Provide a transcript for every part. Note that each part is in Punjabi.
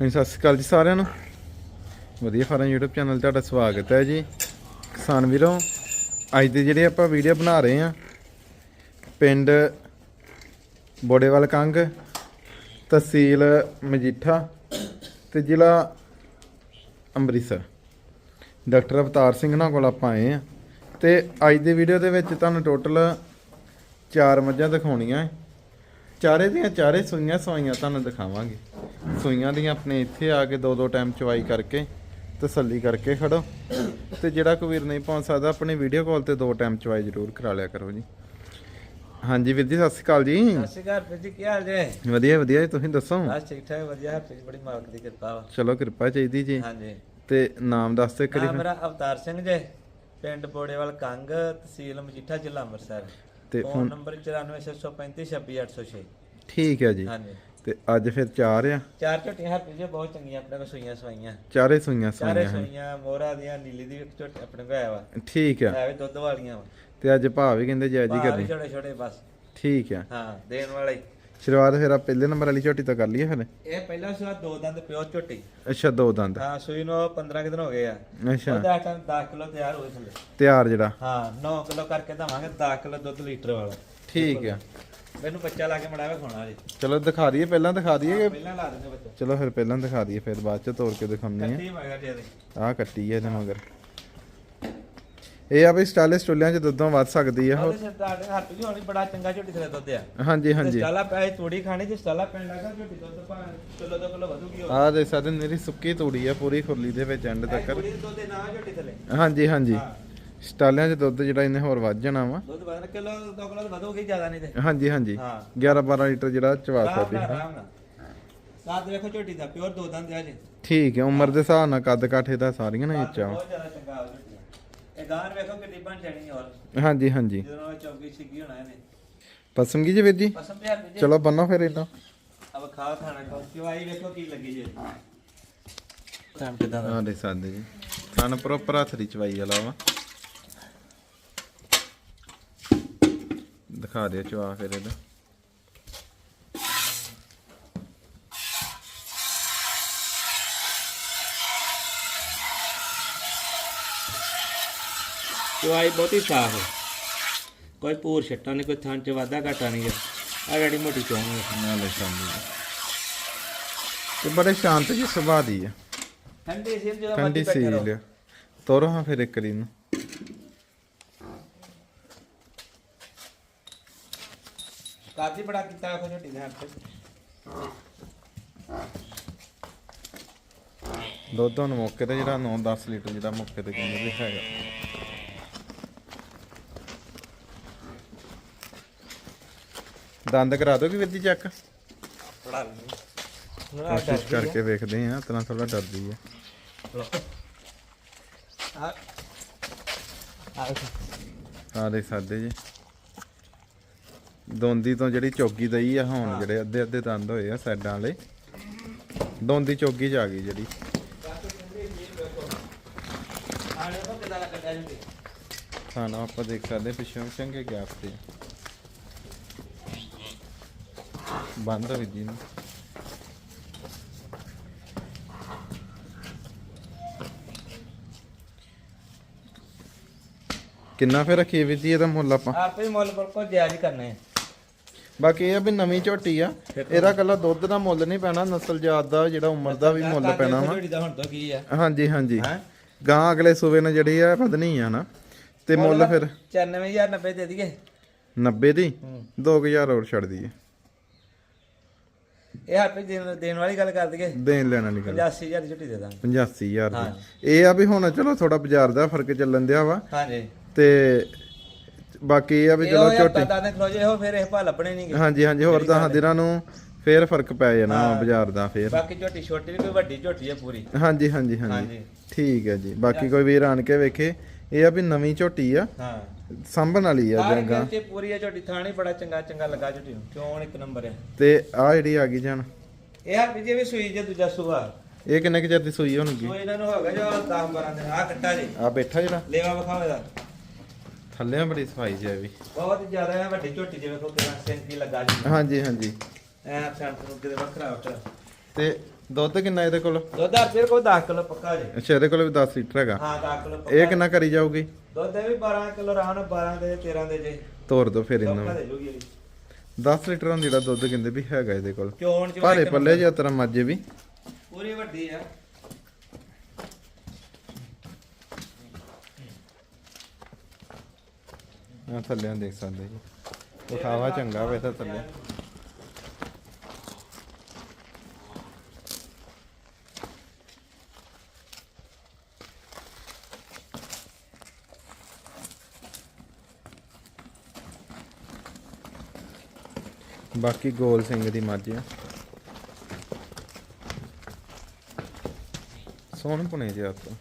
ਹਾਂਜੀ, ਸਤਿ ਸ਼੍ਰੀ ਅਕਾਲ ਜੀ ਸਾਰਿਆਂ ਨੂੰ। ਵਧੀਆ ਫਾਰਮ YouTube ਚੈਨਲ ਤੁਹਾਡਾ ਸਵਾਗਤ ਹੈ ਜੀ। ਕਿਸਾਨ ਵੀਰੋ, ਅੱਜ ਦੇ ਜਿਹੜੇ ਆਪਾਂ ਵੀਡੀਓ ਬਣਾ ਰਹੇ ਹਾਂ, ਪਿੰਡ ਬੋੜੇਵਾਲ ਕੰਗ, ਤਹਿਸੀਲ ਮਜੀਠਾ ਤੇ ਜ਼ਿਲ੍ਹਾ ਅੰਮ੍ਰਿਤਸਰ। ਡਾਕਟਰ ਅਵਤਾਰ ਸਿੰਘ ਨਾਲ ਕੋਲ ਆਪਾਂ ਆਏ ਆ ਤੇ ਅੱਜ ਦੀ ਵੀਡੀਓ ਦੇ ਵਿੱਚ ਤੁਹਾਨੂੰ ਟੋਟਲ ਚਾਰ ਮੱਝਾਂ ਦਿਖਾਉਣੀਆਂ ਹੈ। ਚਾਰੇ ਦੀਆਂ ਚਾਰੇ ਸੂਈਆਂ ਸਵਾਈਆਂ ਤੁਹਾਨੂੰ ਦਿਖਾਵਾਂਗੇ। ਸੂਈਆਂ ਦੀਆਂ ਆਪਣੇ ਇੱਥੇ ਆ ਕੇ ਦੋ ਦੋ ਟਾਈਮ ਚਵਾਈ ਕਰਕੇ ਤਸੱਲੀ ਕਰਕੇ ਖੜੋ। ਤੇ ਜਿਹੜਾ ਕੋਈ ਵੀਰ ਨਹੀਂ ਪਹੁੰਚ ਸਕਦਾ ਆਪਣੀ ਵੀਡੀਓ ਕਾਲ ਤੇ ਦੋ ਟਾਈਮ ਚਵਾਈ ਜ਼ਰੂਰ ਕਰਾ ਲਿਆ ਕਰੋ ਜੀ। ਹਾਂਜੀ ਵੀਰ ਜੀ ਸਤਿ ਸ਼੍ਰੀ ਅਕਾਲ ਜੀ। ਸਤਿ ਸ਼੍ਰੀ ਅਕਾਲ ਵੀਰ ਜੀ ਕੀ ਹਾਲ ਜੇ? ਵਧੀਆ ਵਧੀਆ ਤੁਸੀਂ ਦੱਸੋ? ਬਸ ਠੀਕ ਠਾਕ ਵਧੀਆ ਹੈ ਜੀ ਬੜੀ ਮਾਲਕ ਦੀ ਕਿਰਪਾ ਵਾ। ਚਲੋ ਕਿਰਪਾ ਚਾਹੀਦੀ ਜੀ। ਹਾਂਜੀ। ਤੇ ਨਾਮ ਦੱਸ ਨਾਮ ਕਰੀ ਮੇਰਾ ਅਵਤਾਰ ਸਿੰਘ ਜੇ ਪਿੰਡ ਬੋੜੇਵਾਲ ਕੰਗ ਤਹਿਸੀਲ ਮਜੀਠਾ ਜ਼ਿਲ੍ਹਾ ਅੰਮ੍ਰਿਤਸਰ। ਤੇ ਫੋਨ ਨੰਬਰ 9465362806 ਠੀਕ ਹੈ ਜੀ। ਹਾਂਜੀ। ਤੇ ਅੱਜ ਫਿਰ ਚਾਰ ਆ? ਚਾਰ ਝੋਟੀਆਂ ਹਰ ਜੀ ਬਹੁਤ ਚੰਗੀਆਂ ਆਪਣੇ ਕੋਲ ਸੂਈਆਂ ਸਵਾਈਆਂ। ਚਾਰੇ ਸੂਈਆਂ ਚਾਰੇ ਸਵਾਈਆਂ ਹਨ। ਸੂਈਆਂ ਮੋਹਰਾ ਦੀਆਂ ਨੀਲੀ ਦੀ ਇੱਕ ਝੋਟੀ ਆਪਣੇ ਕੋਲ ਆਇਆ ਵਾ। ਠੀਕ ਆ। ਦੁੱਧ ਵਾਲੀਆਂ ਵਾ। ਤੇ ਅੱਜ ਭਾਅ ਵੀ ਕਹਿੰਦੇ ਜਾਇਜ਼ ਹੀ ਕਰਨੀ। ਛੋਟੇ ਛੋਟੇ ਬਸ। ਠੀਕ ਆ। ਹਾਂ ਦੇਣ ਵਾਲੇ। ਹੀ। ਸ਼ੁਰੂਆਤ ਫਿਰ ਆ ਪਹਿਲੇ ਨੰਬਰ ਵਾਲੀ ਝੋਟੀ ਤੋਂ ਕਰ ਲਈਏ ਫਿਰ? ਇਹ ਪਹਿਲਾ ਸੂਆ ਦੋ ਦੰਦ ਪਿਓ ਝੋਟੀ। ਅੱਛਾ ਦੋ ਦੰਦ। ਹਾਂ ਸੂਈ ਨੂੰ 15 ਕੁ ਦਿਨ ਹੋ ਗਏ ਆ। ਅੱਛਾ। ਉਹਦਾ ਟਾਈਮ 10 ਕਿਲੋ ਤਿਆਰ ਹੋਏ ਥੱਲੇ। ਤਿਆਰ ਜਿਹੜਾ? ਹਾਂ 9 ਕਿਲੋ ਕਰਕੇ ਦਵਾਂਗੇ 10 ਕਿਲੋ ਦੁੱਧ ਲੀਟਰ ਵਾਲਾ। ਠੀਕ ਆ। ਮੈਨੂੰ ਬੱਚਾ ਲਾ ਕੇ ਮੜਾਵੇ ਖਾਣਾ ਜੀ ਚਲੋ ਦਿਖਾ ਦਈਏ ਪਹਿਲਾਂ ਦਿਖਾ ਦਈਏ ਪਹਿਲਾਂ ਲਾ ਦਿੰਦੇ ਬੱਚਾ। ਚਲੋ ਫਿਰ ਪਹਿਲਾਂ ਦਿਖਾ ਦਈਏ ਫਿਰ ਬਾਅਦ ਚ ਤੋੜ ਕੇ ਦਿਖਾਉਂਦੇ ਕੱਟੀ ਮਗਾ ਦੇ ਆ ਕੱਟੀ ਹੈ ਇਹਦੇ ਮਗਰ। ਇਹ ਆ ਵੀ ਸਟਾਲੇ ਸਟੁਲਿਆਂ ਚ ਦੁੱਧੋਂ ਵੱਧ ਸਕਦੀ ਆ। ਉਹਦੇ ਸਿਰ ਦਾ ਹੱਥ ਵੀ ਹੋਣੀ ਬੜਾ ਚੰਗਾ ਝੋਟੀ ਥਲੇ ਦੁੱਧ ਆ। ਹਾਂਜੀ ਹਾਂਜੀ। ਸਟਾਲਾ ਪੈ ਤੂੜੀ ਖਾਣੀ ਜੇ ਸਟਾਲਾ ਪੈਣ ਲੱਗਾ ਝੋਟੀ ਦੁੱਧ ਪਾ ਕਿਲੋ ਦੋ ਕਿਲੋ ਵਧੂਗੀ ਉਹ। ਆਹ ਦੇ ਸਕਦੇ ਮੇਰੀ ਸੁੱਕੀ ਤੂੜੀ ਆ ਪੂਰੀ ਖੁਰਲੀ ਦੇ ਵਿੱਚ ਐਂਡ ਤੱਕ। ਤੂੜੀ ਦੇ ਦੁੱਧ ਦੇ ਨਾ ਝੋਟੀ ਥਲੇ ਹਾਂਜੀ ਹਾਂਜੀ। ਸਟਾਲਿਆਂ ਚ ਦੁੱਧ ਜਿਹੜਾ ਇਹਨੇ ਹੋਰ ਵੱਧ ਜਾਣਾ ਵਾ। ਦੁੱਧ ਵਧਣਾ ਕਿਲੋ ਦੋ ਕਿਲੋ ਵਧੂਗੀ ਜ਼ਿਆਦਾ ਨਹੀਂ ਤੇ। ਹਾਂਜੀ ਹਾਂਜੀ। ਹਾਂ। 11 12 ਲੀਟਰ ਜਿਹੜਾ ਚਵਾ ਸਕਦੇ। ਹਾਂ ਵੇਖੋ ਝੋਟੀ ਦਾ ਪਿਓਰ ਦੋ ਦੰਦ ਆ ਜੀ ਠੀਕ ਹੈ ਉਮਰ ਦੇ ਹਿਸਾਬ ਨਾਲ ਕੱਦ ਕਾਠੇ ਦਾ ਸਾਰੀਆਂ ਨੇ ਵਾ ਬਹੁਤ ਜ਼ਿਆਦਾ ਚੰਗਾ। ਇਹ ਗਾਂ ਵੇਖੋ ਕਿੰਨੀ ਬਣ ਜਾਣੀ ਹੋਰ। ਹਾਂਜੀ ਹਾਂਜੀ। ਜਦੋਂ ਛਿੱਗੀ ਹੋਣਾ ਇਹਨੇ। ਕੀ ਜੀ ਵੀਰ ਜੀ ਪਸੰਦ ਹੈ ਜੀ। ਚਲੋ ਬੰਨੋ ਫਿਰ ਇਦਾਂ ਅਬ ਖਾ ਖਾਣਾ ਖਾਓ। ਚਵਾਈ ਵੇਖੋ ਕੀ ਲੱਗੀ ਜੇ। ਟਾਈਮ ਕਿਦਾਂ ਦਾ? ਹਾਂ ਦੇ ਸਕਦੇ ਜੀ। ਥਣ ਪ੍ਰੋਪਰ ਹੱਥ ਦੀ ਚਵਾਈ ਵਾਲਾ ਵਾ। ਦਿਖਾ ਦਿਓ ਚਵਾ ਫਿਰ ਇਹਦਾ। ਚਵਾਈ ਬਹੁਤੀ ਸਾਫ਼ ਹੈ ਕੋਈ ਪੂਰ ਛੱਟਾ ਨਹੀਂ ਕੋਈ ਥਾਂ ਚ ਵਾਧਾ ਘਾਟਾ ਨਹੀਂ ਆ। ਜਿਹੜੀ ਮੋਟੀ ਚੋਂ ਹੈ ਨਾਲ ਲੈ ਸ਼ਾਮੀ। ਤੇ ਬੜੇ ਸ਼ਾਂਤ ਜੀ ਸੁਭਾਅ ਦੀ ਆ। ਠੰਡੀ ਸੀ ਜਦੋਂ ਠੰਡੀ ਸੀਲ ਤੋਰੋ ਹਾਂ ਫਿਰ ਇੱਕ ਵਾਰੀ ਨੂੰ ਕਾਦੀ ਬੜਾ ਕੀਤਾ ਉਹ ਝੋਟੀ ਦੇ ਹੱਥ ਦੁੱਧ ਹੁਣ ਮੌਕੇ ਤੇ ਜਿਹੜਾ 9-10 ਲੀਟਰ ਜਿਹੜਾ ਮੌਕੇ ਤੇ ਕਹਿੰਦੇ ਵੀ ਹੈਗਾ। ਦੰਦ ਕਰਾ ਦੋਗੇ ਵੀਰ ਜੀ ਚੈੱਕ। ਥੋੜਾ ਕੋਸ਼ਿਸ਼ ਕਰਕੇ ਵੇਖਦੇ ਆ ਤਰ੍ਹਾਂ ਥੋੜਾ ਡਰਦੀ ਆ। ਆ। ਦੇ ਸਕਦੇ ਜੀ। ਦੋਂਦੀ ਤੋਂ ਜਿਹੜੀ ਚੋਗੀ ਦਈ ਆ ਹੁਣ ਜਿਹੜੇ ਅੱਧੇ ਅੱਧੇ ਦੰਦ ਹੋਏ ਆ ਸਾਈਡਾਂ ਵਾਲੇ ਦੋਂਦੀ ਚੋਗੀ ਚ ਆ ਗਈ ਜਿਹੜੀ। ਆਲੇ ਕੋ ਕਿਦਾਂ ਲੱਗਦਾ ਜੀ। ਖਾਣਾ ਆਪਾਂ ਦੇਖ ਸਕਦੇ ਪਿੱਛੋਂ ਚੰਗੇ ਗੈਪ ਤੇ ਬੰਦ ਜੀ ਨੂੰ। ਕਿੰਨਾ ਫੇਰ ਰੱਖੀ ਵੀਰ ਜੀ ਇਹਦਾ ਮੁੱਲ ਆਪਾਂ? ਆਪੇ ਹੀ ਮੁੱਲ ਬਿਲਕੁਲ ਜਾਇਜ਼ ਹੀ ਕਰਨੇ ਬਾਕੀ ਇਹ ਆ ਵੀ ਨਵੀਂ ਝੋਟੀ ਆ। ਇਹਦਾ ਕੱਲਾ ਦੁੱਧ ਦਾ ਮੁੱਲ ਨਹੀਂ ਪੈਣਾ ਨਸਲ ਜਾਤ ਦਾ ਜਿਹੜਾ ਉਮਰ ਦਾ ਵੀ ਮੁੱਲ ਪੈਣਾ ਵਾ। ਝੋਟੀ ਦਾ ਹੁਣ ਤੋਂ ਕੀ ਆ? ਹਾਂਜੀ ਹਾਂਜੀ। ਹੈ? ਗਾਂ ਅਗਲੇ ਸੂਬੇ ਨਾਲ ਜਿਹੜੀ ਆ ਵਧਣੀ ਆ ਨਾ। ਤੇ ਮੁੱਲ ਫਿਰ 94090 ਦੇ ਦਈਏ। 90 ਦੀ? ਹੂੰ। 2000 ਹੋਰ ਛੱਡ ਦਈਏ। ਇਹ ਆਪੇ ਦੇਣ ਦੇਣ ਵਾਲੀ ਗੱਲ ਕਰ ਦਈਏ। ਦੇਣ ਲੈਣਾ ਨਹੀਂ ਗੱਲ। 85000 ਦੀ ਝੋਟੀ ਦੇ ਦਾਂਗੇ। 85000 ਹਾਂ। ਦੀ। ਇਹ ਆ ਵੀ ਹੁਣ ਚਲੋ ਥੋੜਾ ਬਾਜ਼ਾਰ ਦਾ ਫ਼ਰਕ ਚੱਲਣ ਦਿਆ ਵਾ। ਹਾਂਜੀ। ਤੇ ਬਾਕੀ ਇਹ ਆ ਵੀ ਚਲੋ ਝੋਟੀ ਪਤਾ ਨਹੀਂ ਖਲੋ ਜੇ ਉਹ ਫਿਰ ਇਹ ਭਾ ਲੱਭਣੇ ਨਹੀਂਗੇ ਹਾਂਜੀ ਹਾਂਜੀ ਹੋਰ ਤਾਂ ਦਿਨਾਂ ਨੂੰ ਫੇਰ ਫ਼ਰਕ ਪੈ ਜਾਣਾ ਵਾ ਬਾਜ਼ਾਰ ਦਾ ਫੇਰ। ਬਾਕੀ ਝੋਟੀ ਛੋਟੀ ਨਹੀਂ ਕੋਈ ਵੱਡੀ ਝੋਟੀ ਹੈ ਪੂਰੀ। ਹਾਂਜੀ ਹਾਂਜੀ ਹਾਂਜੀ। ਹਾਂਜੀ। ਠੀਕ ਹੈ ਜੀ। ਬਾਕੀ ਕੋਈ ਵੀਰ ਆਣ ਕੇ ਵੇਖੇ ਇਹ ਆ ਵੀ ਨਵੀਂ ਝੋਟੀ ਆ। ਹਾਂ। ਸੰਭਣ ਵਾਲੀ ਆ ਸਾਰੀ ਜੰਗਾ ਚ ਪੂਰੀ ਹੈ ਝੋਟੀ ਥਾਣੀ ਬੜਾ ਚੰਗਾ ਚੰਗਾ ਲੱਗਾ ਝੋਟੀ ਨੂੰ। ਕਿਉਂ ਇੱਕ ਨੰਬਰ ਹੈ ਤੇ ਆ ਜਿਹੜੀ ਆ ਗਈ ਜਾਣ ਇਹ ਆ ਵੀ ਜੇ ਵੀ ਸੂਈ ਜੇ ਦੂਜਾ ਸੂਆ। ਇਹ ਕਿੰਨੇ ਕੁ ਚਿਰ ਦੀ ਸੂਈ ਹੋਣਗੀ ਸੂਈ ਇਹਨਾਂ ਨੂੰ ਹੋ ਗਿਆ ਜੋ 10 12 ਦਿਨ। ਆ ਕੱਟਾ ਜੀ। ਆ ਬੈਠਾ ਜਿਹੜਾ। ਲੇਵਾ ਵਿਖਾਵੇ ਦਾ ਥੱਲੇ ਬੜੀ ਸਫ਼ਾਈ ਜੀ ਵੀ। ਬਹੁਤ ਜ਼ਿਆਦਾ ਹੈ ਵੱਡੀ ਝੋਟੀ ਜਿਵੇਂ ਕੋ ਕਿੰਨਾ ਸੈਂਤੀ ਲੱਗਾ ਜੀ। ਹਾਂਜੀ ਹਾਂਜੀ। ਐ ਸੈਂਟ ਨੂੰ ਕਿਤੇ ਵੱਖਰਾ ਵੱਖਰਾ ਤੇ ਦੁੱਧ ਕਿੰਨਾ ਇਹਦੇ ਕੋਲ? ਦੁੱਧ ਹਰ ਫਿਰ ਕੋਈ 10 ਕਿਲੋ ਪੱਕਾ ਜੇ। ਅੱਛਾ ਇਹਦੇ ਕੋਲ ਵੀ 10 ਲੀਟਰ ਹੈਗਾ। ਹਾਂ 10 ਕਿਲੋ ਪੱਕਾ। ਇਹ ਕਿੰਨਾ ਕਰੀ ਜਾਊਗੀ? ਦੁੱਧ ਇਹ ਵੀ 12 ਕਿਲੋ ਰਾਣ 12 ਦੇ 13 ਦੇ ਜੇ। ਤੋਰ ਦੋ ਫਿਰ ਇਹਨਾਂ। ਦੇ ਇਹ 10 ਲੀਟਰ ਜਿਹੜਾ ਦੁੱਧ ਕਹਿੰਦੇ ਵੀ ਹੈਗਾ ਇਹਦੇ ਕੋਲ। ਭਾਰੇ ਪੱਲੇ ਜਿਹਾ ਤਰ੍ਹਾਂ ਮਾਜੇ ਵੀ। ਪੂਰੀ ਵੱਡੀ ਆ। ਆ ਥੱਲੇ ਦੇਖ ਸਕਦੇ ਜੀ। ਉਠਾਵਾ ਚੰਗਾ ਵੇ ਤਾਂ ਥੱਲੇ। ਬਾਕੀ ਗੋਲ ਸਿੰਘ ਦੀ ਮੱਝ ਆ। ਸੋਹਣ ਪੁਣੇ ਜਿਹਾ ਤੋਂ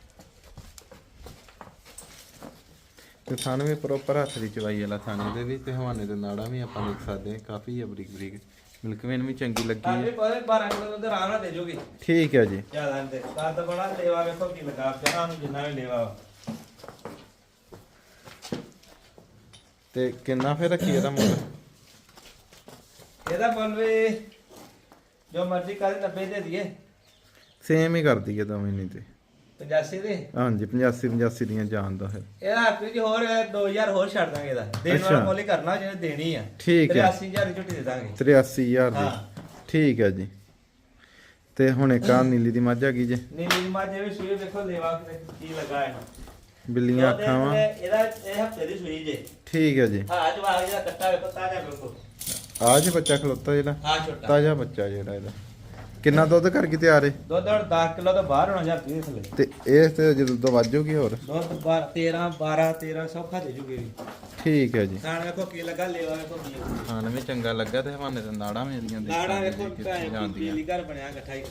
ਤੇ ਥਾਣੇ ਵੀ ਪ੍ਰੋਪਰ ਹੱਥ ਦੀ ਚਵਾਈ ਵਾਲਾ ਥਾਣੇ ਦੇ ਵੀ ਤੇ ਹਵਾਨੇ ਦੇ ਨਾੜਾਂ ਵੀ ਆਪਾਂ ਦੇਖ ਸਕਦੇ ਹਾਂ ਕਾਫੀ ਆ ਬਰੀਕ ਬਰੀਕ। ਮਿਲਕਵੇਨ ਵੀ ਚੰਗੀ ਲੱਗੀ ਹੈ ਪਰੇ 12 ਕਿਲੋ ਦੁੱਧ ਰਾਣ ਨਾਲ ਦੇ ਜੂਗੀ। ਠੀਕ ਹੈ ਜੀ। ਜ਼ਿਆਦਾ ਤੇ ਕੱਦ ਬੜਾ ਲੇਵਾ ਵੇਖੋ ਕੀ ਲਗਾ ਜਨਾ ਨੂੰ ਜਿੰਨਾ ਵੀ ਲੇਵਾ ਵਾ। ਤੇ ਕਿੰਨਾ ਫਿਰ ਰੱਖੀ ਇਹਦਾ ਮੁੱਲ? ਇਹਦਾ ਮੁੱਲ ਵੀ ਜੋ ਮਰਜ਼ੀ ਕਰ 90 ਦੇ ਦਈਏ। ਸੇਮ ਹੀ ਕਰ ਦਈਏ ਦੋਵੇਂ ਨਹੀਂ ਤੇ। 85 ਦੇ? ਹਾਂਜੀ 85 85 ਦੀਆਂ ਜਾਣ ਦਾ ਫਿਰ ਇਹਦਾ ਹੱਥ ਜੀ ਹੋਰ 2000 ਹੋਰ ਛੱਡ ਦਾਂਗੇ ਇਹਦਾ। ਦੇਣ ਵਾਲਾ। ਮੁੱਲ ਹੀ ਕਰਨਾ ਜਿਹਨੇ ਦੇਣੀ ਆ। ਠੀਕ ਹੈ। 83000 ਦੀ ਝੁੱਟੀ ਦੇ ਦਾਂਗੇ। 83000 ਦੀ। ਹਾਂ। ਠੀਕ ਹੈ ਜੀ। ਤੇ ਹੁਣ ਇੱਕ ਆ ਨੀਲੀ ਦੀ ਮੱਝ ਹੈਗੀ ਜੇ। ਨੀਲੀ ਦੀ ਮਾਝੇ ਵੀ ਸੂਈ ਵੇਖੋ ਲੇਵਾ ਕੀ ਲੱਗਾ ਹੈ। ਬਿੱਲੀਆਂ ਅੱਖਾਂ ਵਾ। ਇਹਦਾ ਇਹ ਹਫ਼ਤੇ ਦੀ ਸੂਈ ਜੇ। ਠੀਕ ਹੈ ਜੀ। ਹਾਂ ਜਵਾਗ ਜਿਹੜਾ ਕੱਟਾ ਵੇਖੋ ਤਾਜ਼ਾ ਵੇਖੋ ਆ ਜੇ ਬੱਚਾ ਖਲੋਤਾ ਜਿਹੜਾ। ਹਾਂ ਛੋਟਾ। ਤਾਜ਼ਾ ਬੱਚਾ ਜਿਹੜਾ ਇਹਦਾ। ਕਿੰਨਾ ਦੁੱਧ ਕਰਕੇ ਤਿਆਰ ਹੈ ਦੁੱਧ ਹੁਣ 10 ਕਿਲੋ ਤੋਂ ਬਾਹਰ ਹੋਣਾ ਜਾਂ 20 ਥੱਲੇ। ਤੇ ਇਹ ਤੇ ਜਦੋਂ ਦੁੱਧ ਵੱਜੂਗੀ ਹੋਰ? ਦੁੱਧ 12 13 12 13 ਸੌਖਾ ਦੇ ਜੂਗੇ ਵੀ। ਠੀਕ ਹੈ ਜੀ। ਖਾਣ ਵੇਖੋ ਕੀ ਲੱਗਾ ਲੇਵਾ ਵੇਖੋ ਕੀ ਹੈ। ਖਾਣ ਵੀ ਚੰਗਾ ਲੱਗਾ ਤੇ ਹਵਾਨੇ ਤੇ ਨਾੜਾਂ ਮੇਰੀਆਂ ਦੇਖ ਲਾੜਾ ਵੇਖੋ ਜੀ ਕਿੱਥੇ ਭੈਣ ਜਾਂਦੀਆਂ। ਪੀਲੀ ਘਰ ਬਣਿਆ ਇਕੱਠਾ ਹੀ।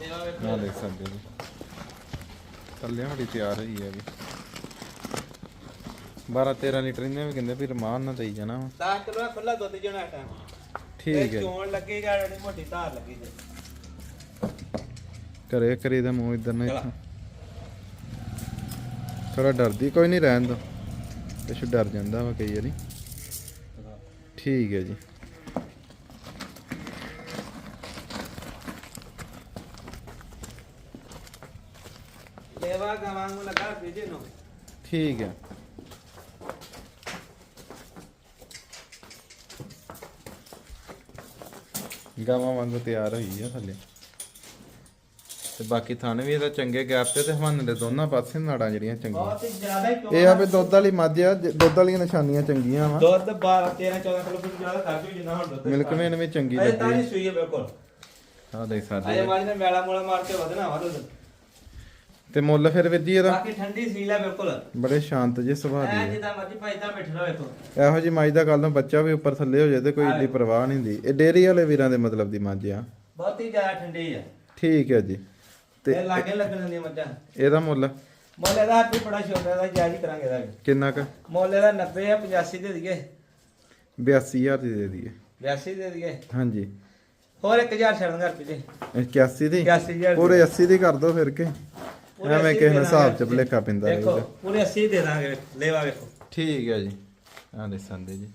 ਲੇਵਾ ਆ ਵੇਖੋ ਦੇਖ ਸਕਦੇ ਜੀ ਥੱਲੇ ਸਾਡੀ ਤਿਆਰ ਹੋਈ ਹੈ ਵੀ 12 13 ਲੀਟਰ ਇਹਨੇ ਵੀ ਕਹਿੰਦੇ ਵੀ ਰਮਾਨ ਨਾਲ ਦੇਈ ਜਾਣਾ ਵਾ। 10 ਕਿਲੋ ਖੁੱਲਾ ਦੁੱਧ ਜਣਾ ਟਾਈਮ ਠੀਕ ਹੈ। ਚੋਣ ਲੱਗੇਗਾ ਜਿਹੜੀ ਮੋਟੀ ਧਾਰ ਲੱਗੀ ਜੇ। ਕਰੇ ਕਰੇ ਦਾ ਮੂੰਹ ਇਧਰ ਨੂੰ। ਇੱਥੋਂ। ਥੋੜਾ ਡਰਦੀ ਕੋਈ ਨਹੀਂ ਰਹਿਣ ਦੋ। ਕੁਛ ਡਰ ਜਾਂਦਾ ਵਾ ਕਈ ਵਾਰੀ। ਠੀਕ ਹੈ ਜੀ। ਲੇਵਾ ਗਾਵਾਂ ਨੂੰ ਲੱਗਾ ਪੀਜੇ ਨੂੰ। ਠੀਕ ਹੈ। ਗਾਵਾਂ ਵਾਂਗੂ ਤਿਆਰ ਹੋਈ ਆ ਥੱਲੇ। ਤੇ ਬਾਕੀ ਥਣ ਵੀ ਇਹਦਾ ਚੰਗੇ ਗੈਪ ਤੇ ਤੇ ਹਵਾਨੇ ਦੇ ਦੋਨਾਂ ਪਾਸੇ ਨਾੜਾਂ ਜਿਹੜੀਆਂ ਚੰਗੀਆਂ। ਬਹੁਤ ਹੀ ਜ਼ਿਆਦਾ ਹੀ ਚੋਣ ਇਹ ਆ ਵੀ ਦੁੱਧ ਵਾਲੀ ਮੱਝ ਆ ਜ- ਦੁੱਧ ਵਾਲੀਆਂ ਨਿਸ਼ਾਨੀਆਂ ਚੰਗੀਆਂ ਵਾ। ਦੁੱਧ 12 13 14 ਕਿਲੋ ਤੋਂ ਜ਼ਿਆਦਾ ਕਰ ਜੂ ਜਿੰਨਾ ਹੁਣ ਦੁੱਧ ਮਿਲਕ ਵੇਨ ਵੀ ਚੰਗੀ ਅਜੇ ਤਾਂ ਲੱਗੀ ਨਹੀਂ ਸੂਈ ਹੈ ਬਿਲਕੁਲ। ਆ ਦੇਖ ਸਕਦੇ ਅਜੇ। ਮਾਰੀ ਨੇ ਮੈਲਾ ਮੂਲਾ ਮਾਰ ਕੇ ਵਧਣਾ ਵਾ ਦੁੱਧ। ਤੇ ਮੁੱਲ ਫਿਰ ਵੀਰ ਜੀ ਇਹਦਾ? ਬਾਕੀ ਠੰਡੀ ਸੀਲ ਹੈ ਬਿਲਕੁਲ। ਬੜੇ ਸ਼ਾਂਤ ਜਿਹੇ ਸੁਭਾਅ ਐ ਦੀ ਜਿੱਦਾਂ ਮਰਜ਼ੀ ਭਾਈ ਤਾਂ ਵੇਖੋ ਆ ਇਹੋ ਜੀ ਮੱਝ ਦਾ ਕੱਲ ਨੂੰ ਬੱਚਾ ਵੀ ਉੱਪਰ ਥੱਲੇ ਹੋ ਜਾਏ ਤੇ ਕੋਈ ਏਡੀ ਪਰਵਾਹ ਨਹੀਂ ਦੀ ਇਹ ਡੇਰੀ ਵਾਲੇ ਵੀਰਾਂ ਦੇ ਮਤਲਬ ਦੀ ਮੱਝ ਆ। ਬਹੁਤ ਹੀ ਜ਼ਿਆਦਾ ਠੰਡੀ ਆ। ਠੀਕ ਹੈ ਜੀ। ਤੇ ਤੇ ਲਾਗੇ ਲੱਗਣ ਦੀਆਂ ਮੱਝਾਂ। ਇਹਦਾ ਮੁੱਲ? ਮੁੱਲ ਇਹਦਾ ਹੱਥ ਵੀ ਬੜਾ ਛੋਟਾ ਦਾ ਜਾਇਜ਼ ਹੀ ਕਰਾਂਗੇ ਵੀ। ਕਿੰਨਾ ਕ? ਮੁੱਲ ਇਹਦਾ 90 ਆ 85 ਦੇ ਦਈਏ। 82000 ਦੀ ਦੇ ਦਈਏ। 82 ਦੇ ਦਈਏ। ਹਾਂਜੀ। ਹੋਰ 1000 ਛੱਡਾਂਗਾ ਰੁਪਏ ਇਹ 81 ਦੀ? 81,000 ਪੂਰੇ 80 ਦੀ ਕਰ ਦੋ ਫਿਰ ਕੇ। ਪੂਰੇ ਐਵੇਂ 80 ਕਿਸੇ ਨੂੰ ਦੇ ਹਿਸਾਬ ਚ ਦਾਂਗੇ। ਭੁਲੇਖਾ ਪੈਂਦਾ ਦੇਖੋ ਪੂਰੇ 80 ਦੇ ਦਾਂਗੇ ਲੈਵਾ ਵੇਖੋ। ਠੀਕ ਹੈ ਜੀ। ਆ ਦੇ ਸੰਦੇ ਜੀ।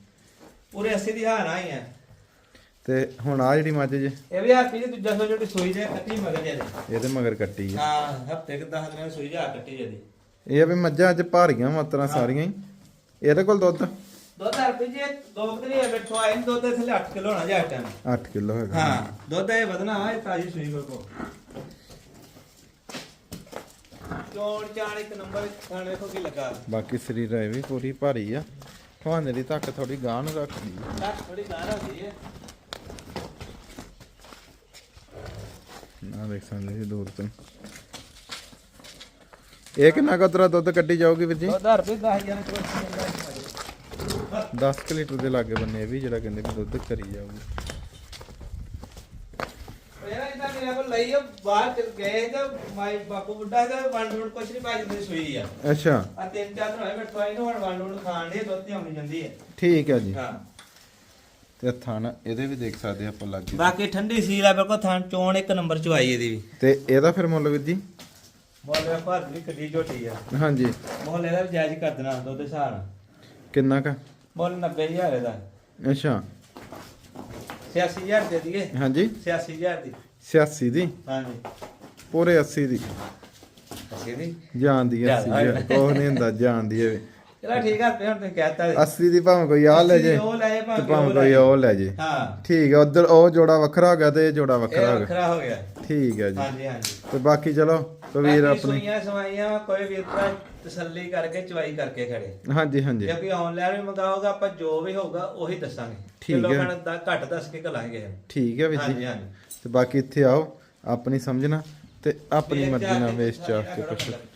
ਪੂਰੇ 80 ਦੀ ਹਾਰ ਆਈ ਆ ਤੇ ਹੁਣ ਆ ਜਿਹੜੀ ਮੱਝ ਜੀ ਇਹ ਵੀ ਹੱਥ ਵੀ ਦੂਜਾ ਸੋ ਜਿਹੜੀ ਸੂਈ ਦੇ ਕੱਟੀ ਮਗਰ ਜੇ ਇਹਦੇ ਮਗਰ ਕੱਟੀ ਆ ਹਾਂ ਹਫ਼ਤੇ ਕਿ 10 ਦਿਨਾਂ ਦੀ ਸੂਈ ਜਾ ਕੱਟੀ ਜੇ ਇਹ ਆ ਵੀ ਮੱਝਾਂ ਅੱਜ ਭਾਰੀਆਂ ਮਾਤਰਾ ਸਾਰੀਆਂ ਹੀ। ਇਹਦੇ ਕੋਲ ਦੁੱਧ? ਦੁੱਧ ਰੁਪਏ ਜੇ ਦੋ ਕਦਰੀ ਬੈਠੋ ਆਏ ਨੇ ਦੁੱਧ ਥੱਲੇ 8 ਕਿਲੋ ਹੋਣਾ ਜਾ ਟਾਈਮ 8 ਕਿਲੋ ਹੈਗਾ। ਹਾਂ ਦੁੱਧ ਇਹ ਵਧਣਾ ਇਹ ਤਾਜੀ ਸੂਈ ਕੋਲ ਚੋਣ ਚਾਣ ਇੱਕ ਨੰਬਰ ਖਾਣ ਵੇਖੋ ਕੀ ਲੱਗਾ? ਬਾਕੀ ਸਰੀਰ ਇਹ ਵੀ ਪੂਰੀ ਭਾਰੀ ਆ। ਹਵਾਨੇ ਦੀ ਧੱਕ ਥੋੜੀ ਗਾਂ ਨੂੰ ਰੱਖਦੀ ਆ। ਲੱਖ ਥੋੜੀ ਗਾਣਾ ਹੁੰਦੀ ਹੈ ਨਾ ਦੇਖ ਸਕਦੇ ਜੀ ਦੂਰ ਤੋਂ। ਇਹ ਕਿੰਨਾ ਕੁ ਤਰਾ ਦੁੱਧ ਕੱਢੀ ਜਾਊਗੀ ਵੀਰ ਜੀ? ਦੁੱਧ ਰੁਪਏ 10000 ਕੋਈ 10 ਕਿ ਲੀਟਰ ਦੇ ਲਾਗੇ ਬੰਨੇ ਇਹ ਵੀ ਜਿਹੜਾ ਕਹਿੰਦੇ ਵੀ ਦੁੱਧ ਕਰੀ ਜਾਊਗੀ ਮੇਰਾ ਇਦਾਂ ਲਈ ਆ ਬਾਹਰ ਚਲ ਗਏ ਤੇ ਮਾਈ ਬਾਪੂ ਬੁੱਢਾ ਤੇ ਵਨ ਰੋਡ ਕੁਛ ਨਹੀਂ ਪਾਈ ਜਾਂਦੀ ਸੂਈ ਆ। ਅੱਛਾ। ਆ ਤਿੰਨ ਚਾਰ ਹੋਏ ਮੈਂ ਟਵਾਈ ਨੂੰ ਹੁਣ ਵਨ ਰੋਡ ਖਾਣ ਦੇ ਦੁੱਧ ਤੇ ਆਉਣੀ ਜਾਂਦੀ ਹੈ ਠੀਕ ਹੈ ਜੀ। ਹਾਂ। ਤੇ ਥਣ ਇਹਦੇ ਵੀ ਦੇਖ ਸਕਦੇ ਆਪਾਂ ਲੱਗੇ ਬਾਕੀ ਠੰਡੀ ਸੀਲ ਆ ਬਿਲਕੁਲ ਥਾਂ ਚੋਣ ਇੱਕ ਨੰਬਰ ਚ ਆਈ ਇਹਦੀ ਵੀ। ਤੇ ਇਹਦਾ ਫਿਰ ਮੁੱਲ ਵੀਰ ਜੀ? ਮੁੱਲ ਇਹ ਭਾਰ ਦੀ ਕੱਢੀ ਝੋਟੀ ਆ। ਹਾਂਜੀ। ਮੁੱਲ ਇਹਦਾ ਵੀ ਜਾਇਜ਼ ਕਰ ਦੇਣਾ ਦੁੱਧ ਦੇ ਹਿਸਾਬ ਕਿੰਨਾ ਕ? ਮੁੱਲ 90000 ਇਹਦਾ। ਅੱਛਾ। 86000 ਦੇ ਦਈਏ। ਹਾਂਜੀ। 86000 ਦੀ। 86 ਦੀ? ਹਾਂਜੀ। ਪੂਰੇ 80 ਦੀ। ਅਸੀਂ ਦੀ? ਜਾਣ ਦੀ 80 ਜ਼ਿਆਦਾ ਦੀ। ਕੋਹ ਨਹੀਂ ਹੁੰਦਾ ਜਾਣ ਦੀ ਇਹ ਚਲੋ ਠੀਕ ਆ ਪਿਆ ਹੁਣ ਤੁਸੀਂ ਕਹਿਤਾ 80 ਦੀ ਭਾਵੇਂ ਕੋਈ ਆ ਲੈ ਜੇ ਉਹ ਲੈ ਜੇ ਤੇ ਭਾਵੇਂ ਕੋਈ ਉਹ ਲੈ ਜੇ। ਹਾਂ। ਠੀਕ ਹੈ ਉਧਰ ਉਹ ਜੋੜਾ ਵੱਖਰਾ ਹੋ ਗਿਆ ਤੇ ਇਹ ਜੋੜਾ ਵੱਖਰਾ ਹੋ ਗਿਆ। ਵੱਖਰਾ ਹੋ ਗਿਆ। ਠੀਕ ਹੈ ਜੀ। ਹਾਂਜੀ ਹਾਂਜੀ। ਤੇ ਬਾਕੀ ਚਲੋ ਕਬੀਰ ਆਪਣੀ ਸੂਈਆਂ ਸਵਾਈਆਂ ਕੋਈ ਵੀ ਭਰਾ ਤਸੱਲੀ ਕਰਕੇ ਚਵਾਈ ਕਰਕੇ ਖੜੇ। ਹਾਂਜੀ ਹਾਂਜੀ। ਕਿਉਂਕਿ ਆਨਲਾਈਨ ਵੀ ਮੰਗਾਓਗਾ ਆਪਾਂ ਜੋ ਵੀ ਹੋਊਗਾ ਉਹੀ ਦੱਸਾਂਗੇ। ਠੀਕ ਹੈ। ਲੋਕਾਂ ਦਾ ਘੱਟ ਦੱਸ ਕੇ ਕਲਾਂਗੇ ਠੀਕ ਹੈ ਵੀਰ ਹਾਂਜੀ ਜੀ ਹਾਂਜੀ। ਤੇ ਬਾਕੀ ਇੱਥੇ ਆਓ ਆਪਣੀ ਸਮਝਣਾ ਤੇ ਆਪਣੀ ਮਰਜ਼ੀ ਨਾਲ ਵੇਚ ਚਾਹ ਕੇ ਮਤਲਬ।